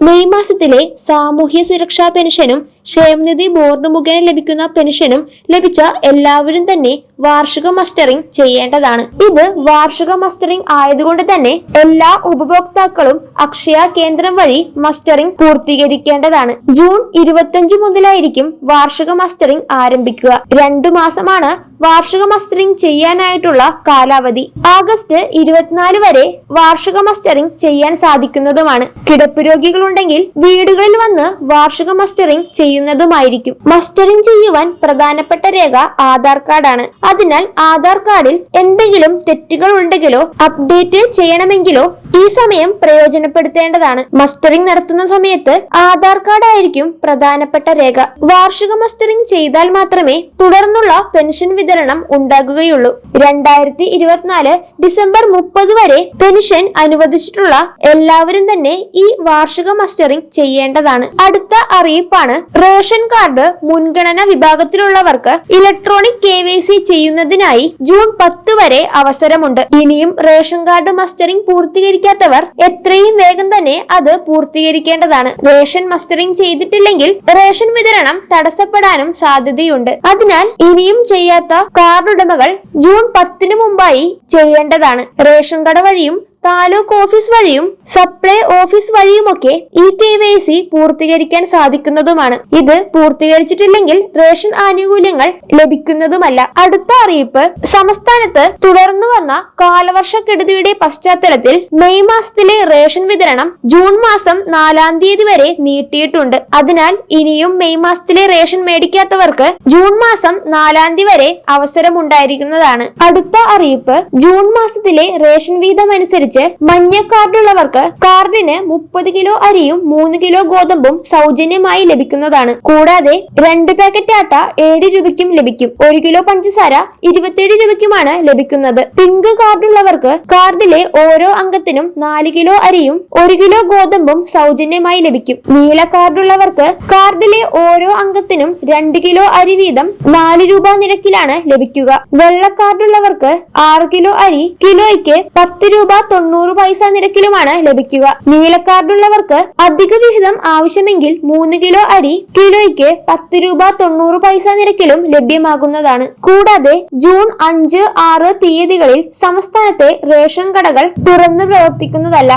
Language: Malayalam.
മെയ് മാസത്തിലെ സാമൂഹ്യ സുരക്ഷാ പെൻഷനും ക്ഷേമനിധി ബോർഡ് മുഖേന ലഭിക്കുന്ന പെൻഷനും ലഭിച്ച എല്ലാവരും തന്നെ വാർഷിക മസ്റ്ററിംഗ് ചെയ്യേണ്ടതാണ്. ഇത് വാർഷിക മസ്റ്ററിംഗ് ആയതുകൊണ്ട് തന്നെ എല്ലാ ഉപഭോക്താക്കളും അക്ഷയ കേന്ദ്രം വഴി മസ്റ്ററിംഗ് പൂർത്തീകരിക്കേണ്ടതാണ്. ജൂൺ ഇരുപത്തിയഞ്ച് മുതലായിരിക്കും വാർഷിക മസ്റ്ററിംഗ് ആരംഭിക്കുക. രണ്ടു മാസമാണ് വാർഷിക മസ്റ്ററിംഗ് ചെയ്യാനായിട്ടുള്ള കാലാവധി. ആഗസ്റ്റ് ഇരുപത്തിനാല് വരെ വാർഷിക മസ്റ്ററിംഗ് ചെയ്യാൻ സാധിക്കുന്നതുമാണ്. കിടപ്പ് രോഗികളുണ്ടെങ്കിൽ വീടുകളിൽ വന്ന് വാർഷിക മസ്റ്ററിംഗ് ചെയ്യുന്നതുമായിരിക്കും. മസ്റ്ററിംഗ് ചെയ്യുവാൻ പ്രധാനപ്പെട്ട രേഖ ആധാർ കാർഡാണ്. അതിനാൽ ആധാർ കാർഡിൽ എന്തെങ്കിലും തെറ്റുകൾ ഉണ്ടെങ്കിലോ അപ്ഡേറ്റ് ചെയ്യണമെങ്കിലോ ഈ സമയം പ്രയോജനപ്പെടുത്തേണ്ടതാണ്. മസ്റ്ററിംഗ് നടത്തുന്ന സമയത്ത് ആധാർ കാർഡ് ആയിരിക്കും പ്രധാനപ്പെട്ട രേഖ. വാർഷിക മസ്റ്ററിംഗ് ചെയ്താൽ മാത്രമേ തുടർന്നുള്ള പെൻഷൻ വിതരണം ഉണ്ടാകുകയുള്ളൂ. രണ്ടായിരത്തി ഇരുപത്തിനാല് ഡിസംബർ മുപ്പത് വരെ പെൻഷൻ അനുവദിച്ചിട്ടുള്ള എല്ലാവരും തന്നെ ഈ വാർഷിക മസ്റ്ററിംഗ് ചെയ്യേണ്ടതാണ്. അടുത്ത അറിയിപ്പാണ് റേഷൻ കാർഡ് മുൻഗണന വിഭാഗത്തിലുള്ളവർക്ക് ഇലക്ട്രോണിക് കെ സി ചെയ്യുന്നതിനായി ജൂൺ പത്ത് വരെ അവസരമുണ്ട്. ഇനിയും റേഷൻ കാർഡ് മസ്റ്ററിംഗ് പൂർത്തീകരിക്കാത്തവർ എത്രയും വേഗം തന്നെ അത് പൂർത്തീകരിക്കേണ്ടതാണ്. റേഷൻ മസ്റ്ററിംഗ് ചെയ്തിട്ടില്ലെങ്കിൽ റേഷൻ വിതരണം തടസ്സപ്പെടാനും സാധ്യതയുണ്ട്. അതിനാൽ ഇനിയും ചെയ്യാത്ത കാർഡ് ഉടമകൾ ജൂൺ പത്തിന് മുമ്പായി ചെയ്യേണ്ടതാണ്. റേഷൻ കട വഴിയും താലൂക്ക് ഓഫീസ് വഴിയും സപ്ലൈ ഓഫീസ് വഴിയുമൊക്കെ ഇ കെ വൈ സി പൂർത്തീകരിക്കാൻ സാധിക്കുന്നതുമാണ്. ഇത് പൂർത്തീകരിച്ചിട്ടില്ലെങ്കിൽ റേഷൻ ആനുകൂല്യങ്ങൾ ലഭിക്കുന്നതുമല്ല. അടുത്ത അറിയിപ്പ് സംസ്ഥാനത്ത് തുടർന്നു വന്ന കാലവർഷക്കെടുതിയുടെ പശ്ചാത്തലത്തിൽ മെയ് മാസത്തിലെ റേഷൻ വിതരണം ജൂൺ മാസം നാലാം തീയതി വരെ നീട്ടിയിട്ടുണ്ട്. അതിനാൽ ഇനിയും മെയ് മാസത്തിലെ റേഷൻ മേടിക്കാത്തവർക്ക് ജൂൺ മാസം നാലാം തീയതി വരെ അവസരമുണ്ടായിരിക്കുന്നതാണ്. അടുത്ത അറിയിപ്പ് ജൂൺ മാസത്തിലെ റേഷൻ വീതം അനുസരിച്ച് മഞ്ഞ കാർഡുള്ളവർക്ക് കാർഡിന് മുപ്പത് കിലോ അരിയും മൂന്ന് കിലോ ഗോതമ്പും സൗജന്യമായി ലഭിക്കുന്നതാണ്. കൂടാതെ രണ്ട് പാക്കറ്റ് ആട്ട ഏഴ് രൂപയ്ക്കും ലഭിക്കും. ഒരു കിലോ പഞ്ചസാര ഇരുപത്തിയേഴ് രൂപയ്ക്കുമാണ് ലഭിക്കുന്നത്. പിങ്ക് കാർഡുള്ളവർക്ക് കാർഡിലെ ഓരോ അംഗത്തിനും നാല് കിലോ അരിയും ഒരു കിലോ ഗോതമ്പും സൗജന്യമായി ലഭിക്കും. നീല കാർഡുള്ളവർക്ക് കാർഡിലെ ഓരോ അംഗത്തിനും രണ്ട് കിലോ അരി വീതം നാല് രൂപ നിരക്കിലാണ് ലഭിക്കുക. വെള്ള കാർഡുള്ളവർക്ക് ആറ് കിലോ അരി കിലോയ്ക്ക് പത്ത് രൂപ തൊണ്ണൂറ് പൈസ നിരക്കിലുമാണ് ലഭിക്കുക. നീല കാർഡുള്ളവർക്ക് അധിക വിഹിതം ആവശ്യമെങ്കിൽ മൂന്ന് കിലോ അരി കിലോയ്ക്ക് പത്ത് രൂപ തൊണ്ണൂറ് പൈസ നിരക്കിലും ലഭ്യമാകുന്നതാണ്. കൂടാതെ ജൂൺ അഞ്ച് ആറ് തീയതികളിൽ സംസ്ഥാനത്തെ റേഷൻ കടകൾ തുറന്നു പ്രവർത്തിക്കുന്നതല്ല.